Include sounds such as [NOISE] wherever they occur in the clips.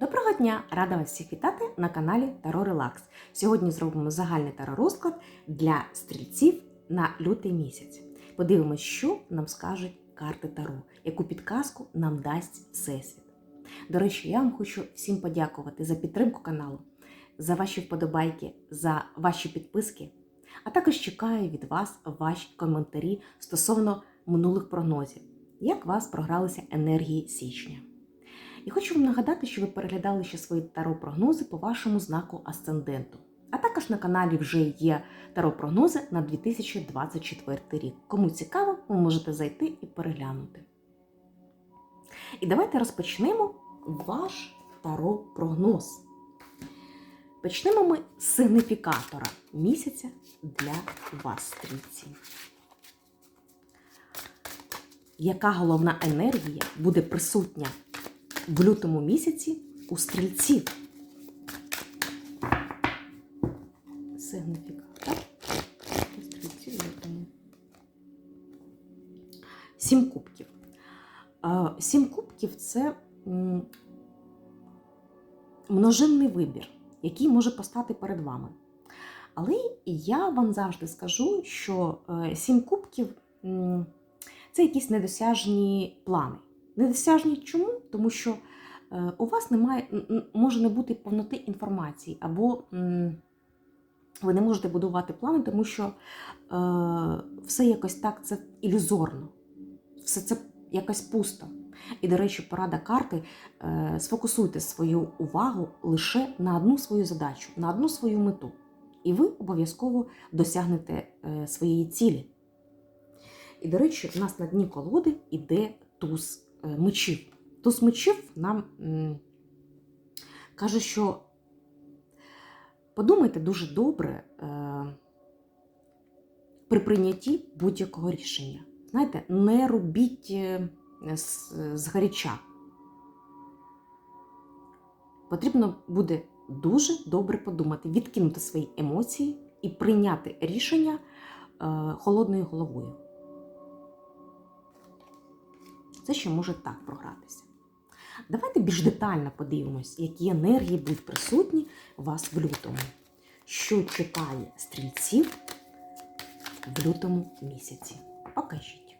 Доброго дня! Рада вас всіх вітати на каналі Таро Релакс. Сьогодні зробимо загальний таро розклад для стрільців на лютий місяць. Подивимось, що нам скажуть карти Таро, яку підказку нам дасть Всесвіт. До речі, я вам хочу всім подякувати за підтримку каналу, за ваші вподобайки, за ваші підписки, а також чекаю від вас ваші коментарі стосовно минулих прогнозів, як вас програлися енергії січня. І хочу вам нагадати, що ви переглядали ще свої таро-прогнози по вашому знаку асценденту. А також на каналі вже є таро-прогнози на 2024 рік. Кому цікаво, ви можете зайти і переглянути. І давайте розпочнемо ваш таро-прогноз. Почнемо ми з сигніфікатора місяця для вас, стрільці. Яка головна енергія буде присутня в лютому місяці у стрільців в лютому. Сім кубків. Сім кубків це множинний вибір, який може постати перед вами. Але я вам завжди скажу, що е, сім кубків це якісь недосяжні плани. Недосяжні чому? Тому що е, у вас немає, може не бути повноти інформації, або ви не можете будувати плани, тому що е, все якось так це ілюзорно, все це якось пусто. І, до речі, порада карти е, сфокусуйте свою увагу лише на одну свою задачу, на одну свою мету. І ви обов'язково досягнете своєї цілі. І, до речі, у нас на дні колоди йде туз мечів. Туз мечів нам каже, що подумайте дуже добре е, при прийнятті будь-якого рішення. Знаєте, не робіть е, згаряча. Потрібно буде дуже добре подумати, відкинути свої емоції і прийняти рішення е, холодною головою. Це ще може так програтися. Давайте більш детально подивимось, які енергії будуть присутні у вас в лютому. Що чекає стрільців в лютому місяці? Покажіть.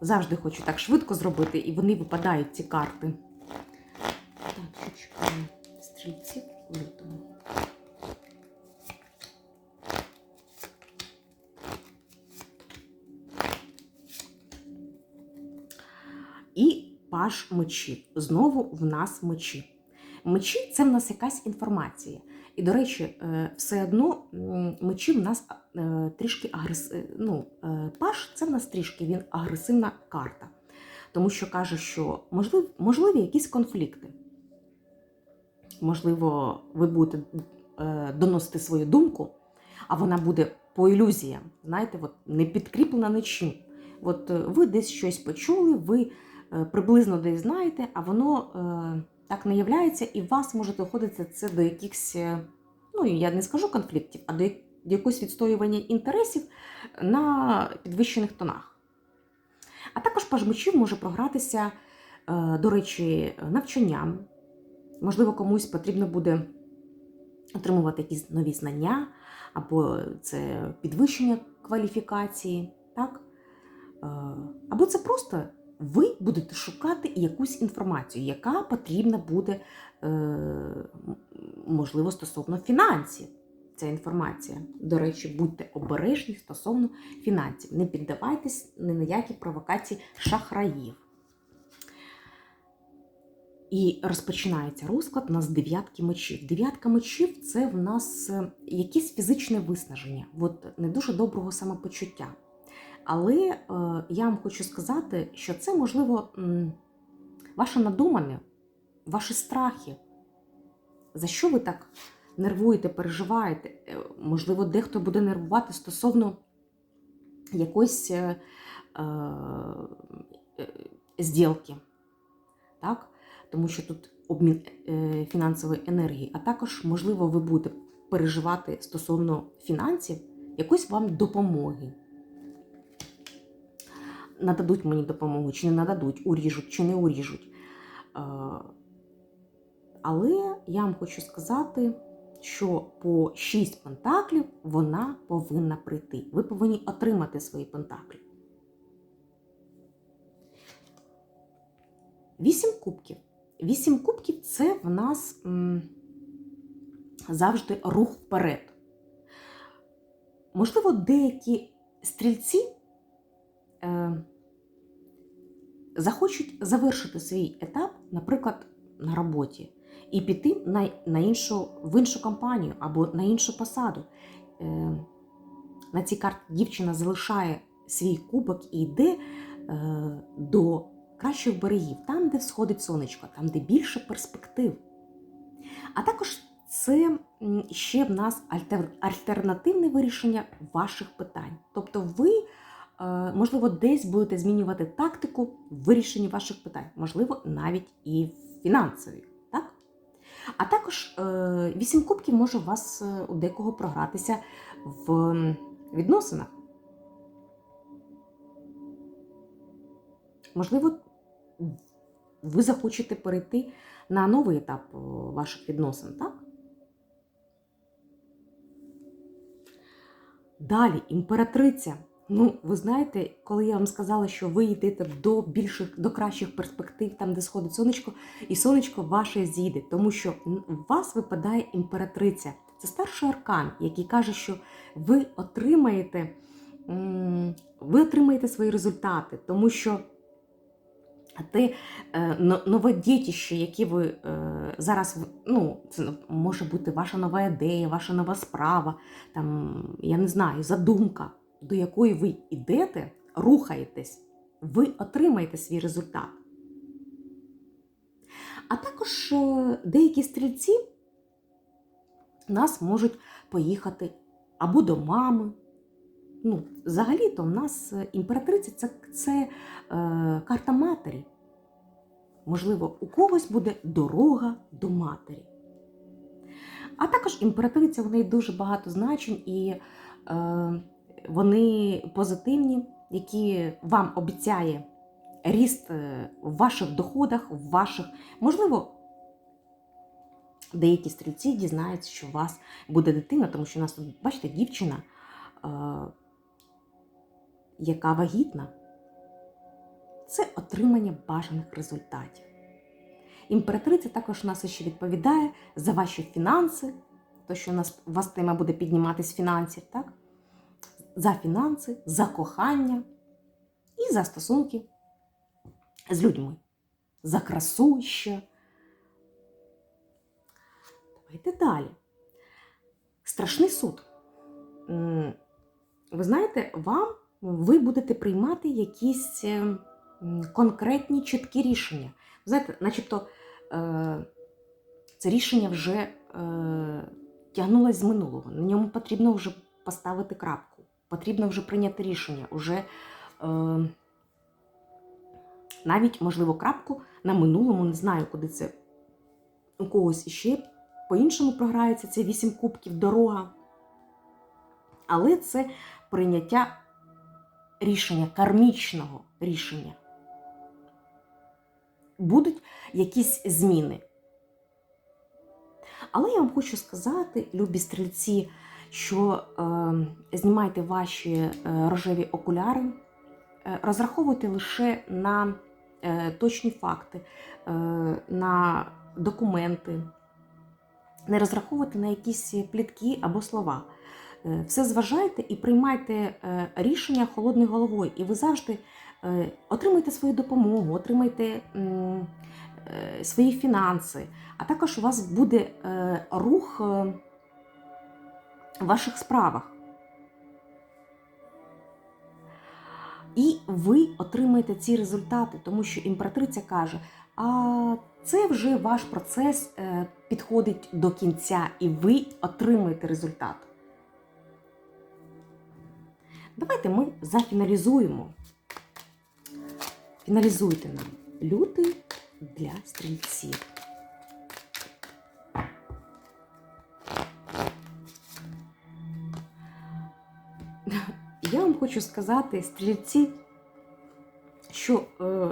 Завжди хочу так швидко зробити, і вони випадають ці карти. Так, що чекає стрільців в лютому. І паш мечів. Знову в нас мечі. Мечі це в нас якась інформація. І, до речі, е, все одно мечі в нас е, трішки. Ну, е, паш це в нас трішки він агресивна карта. Тому що каже, що можливі, можливі якісь конфлікти. Можливо, ви будете доносити свою думку, а вона буде по ілюзіям, знаєте, от, не підкріплена нічим. От ви десь щось почули, ви приблизно десь знаєте, а воно е, так не являється, і вас може доходити це до якихось, е, ну я не скажу конфліктів, а до, якогось відстоювання інтересів на підвищених тонах. А також паж мечів може програтися, е, до речі, навчанням. Можливо, комусь потрібно буде отримувати якісь нові знання, або це підвищення кваліфікації, так? Е, Або це просто ви будете шукати якусь інформацію, яка потрібна буде, е, можливо, стосовно фінансів. Ця інформація. До речі, будьте обережні стосовно фінансів. Не піддавайтесь ні на які провокації шахраїв. І розпочинається розклад у нас з дев'ятки мечів. Дев'ятка мечів це в нас е, якесь фізичне виснаження, от не дуже доброго самопочуття. Але е, я вам хочу сказати, що це, можливо, ваше надумане, ваші страхи. За що ви так нервуєте, переживаєте? Е, Можливо, дехто буде нервувати стосовно якоїсь е, е, зділки. Так? Тому що тут обмін е, фінансової енергії, а також, можливо, ви будете переживати стосовно фінансів якоїсь вам допомоги. Нададуть мені допомогу, чи не нададуть, уріжуть, чи не уріжуть. Е, Але я вам хочу сказати, що по 6 пентаклів вона повинна прийти. Ви повинні отримати свої пентаклі. Вісім кубків. Вісім кубків це в нас м, завжди рух вперед. Можливо, деякі стрільці захочуть завершити свій етап, наприклад, на роботі, і піти на, на іншу, в іншу компанію або на іншу посаду. Е, на цій карті дівчина залишає свій кубок і йде е, до кращих берегів, там, де всходить сонечко, там, де більше перспектив. А також це ще в нас альтер- альтернативне вирішення ваших питань. Тобто ви, е, можливо, десь будете змінювати тактику в вирішенні ваших питань, можливо, навіть і фінансові. Так? А також е, вісім кубків може у вас е, у декого програтися в відносинах. Можливо, ви захочете перейти на новий етап ваших відносин, так? Далі, імператриця. Ну, ви знаєте, коли я вам сказала, що ви йдете до більших, до кращих перспектив, там, де сходить сонечко, і сонечко ваше зійде, тому що у вас випадає імператриця. Це старший аркан, який каже, що ви отримаєте, ви отримаєте свої результати, тому що те е, нове дітище, яке ви е, зараз, ну, це може бути ваша нова ідея, ваша нова справа, там, я не знаю, задумка, до якої ви йдете, рухаєтесь, ви отримаєте свій результат. А також е, деякі стрільці нас можуть поїхати або до мами. Ну, взагалі-то в нас е, імператриця це, це е, карта матері. Можливо, у когось буде дорога до матері. А також імператриця в неї дуже багато значень, і е, вони позитивні, які вам обіцяє ріст е, в ваших доходах, в ваших. Можливо, деякі стрільці дізнаються, що у вас буде дитина, тому що у нас тут, бачите, дівчина, е, яка вагітна, це отримання бажаних результатів. Імператриця також у нас ще відповідає за ваші фінанси, то що у нас вас тема буде підніматись фінансів, так? За фінанси, за кохання і за стосунки з людьми, за красу ще. Давайте далі. Страшний суд. Ви знаєте, вам ви будете приймати якісь е, конкретні чіткі рішення. Знаєте, начебто е, це рішення вже е, тягнулося з минулого. На ньому потрібно вже поставити крапку, потрібно вже прийняти рішення, уже е, навіть, можливо, крапку на минулому, не знаю, куди це у когось іще по-іншому програється. Це вісім кубків, дорога. Але це прийняття рішення, кармічного рішення. Будуть якісь зміни. Але я вам хочу сказати, любі стрільці, що е, знімайте ваші е, рожеві окуляри, е, розраховуйте лише на е, точні факти, е, на документи, не розраховуйте на якісь плітки або слова. Е, Все зважайте і приймайте е, рішення холодною головою, і ви завжди е, отримаєте свою допомогу, отримаєте м, е, свої фінанси, а також у вас буде е, рух е, в ваших справах. І ви отримаєте ці результати, тому що імператриця каже: а це вже ваш процес е, підходить до кінця, і ви отримаєте результат. Давайте ми зафіналізуємо. Фіналізуйте нам лютий для стрільців. Хочу сказати, стрільці, що е,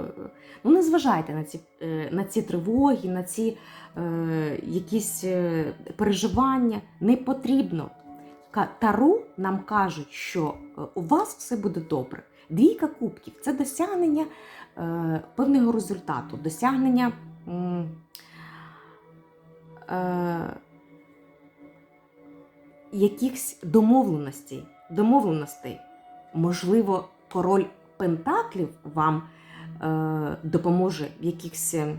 ну, не зважайте на ці, е, на ці тривоги, на ці е, якісь переживання. Не потрібно. Таро нам кажуть, що у вас все буде добре. Двійка кубків це досягнення певного результату, досягнення якихось домовленостей. домовленостей. Можливо, король Пентаклів вам е, допоможе в якихось е,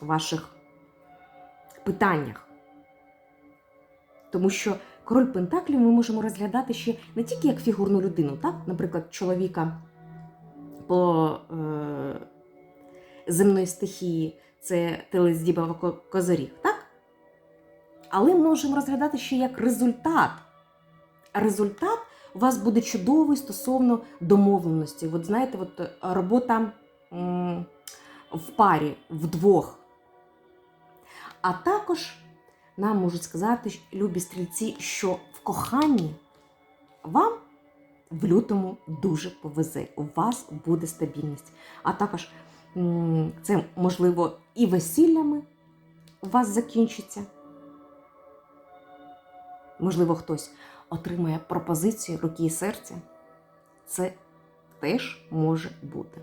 ваших питаннях. Тому що король Пентаклів ми можемо розглядати ще не тільки як фігурну людину, так? наприклад, чоловіка по е, земної стихії, це телездібава ко- козиріг, так? Але ми можемо розглядати ще як результат. Результат у вас буде чудовий стосовно домовленості. От знаєте, от е, робота в парі, вдвох. А також нам можуть сказати, любі стрільці, що в коханні вам в лютому дуже повезе. У вас буде стабільність. А також це можливо і весіллями у вас закінчиться. Можливо, хтось отримає пропозицію руки і серця. Це теж може бути.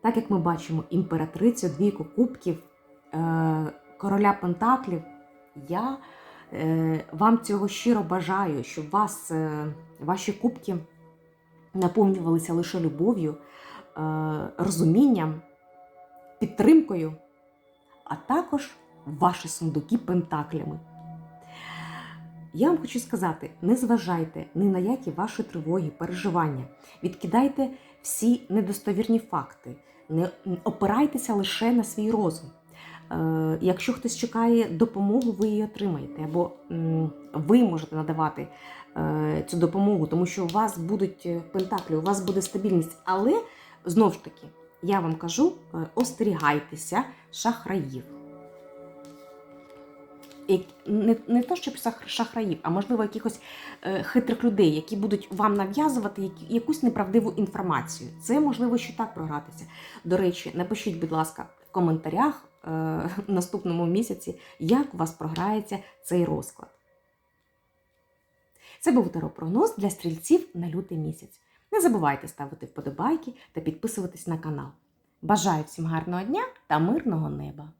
Так як ми бачимо імператрицю, двійку кубків, е, короля Пентаклів, я е, вам цього щиро бажаю, щоб вас, е, ваші кубки наповнювалися лише любов'ю, розумінням, підтримкою, а також ваші сундуки пентаклями. Я вам хочу сказати: не зважайте ні на які ваші тривоги, переживання. Відкидайте всі недостовірні факти, не опирайтеся лише на свій розум. Е, якщо хтось чекає допомогу, ви її отримаєте, або ви можете надавати е, цю допомогу, тому що у вас будуть е, пентаклі, у вас буде стабільність. Але знову ж таки, я вам кажу: остерігайтеся шахраїв. Не, не то, щоб шахраїв, а можливо якихось е, хитрих людей, які будуть вам нав'язувати якусь неправдиву інформацію. Це можливо ще так програтися. До речі, напишіть, будь ласка, в коментарях е, [LAUGHS] в наступному місяці, як у вас програється цей розклад. Це був таропрогноз для стрільців на лютий місяць. Не забувайте ставити вподобайки та підписуватись на канал. Бажаю всім гарного дня та мирного неба!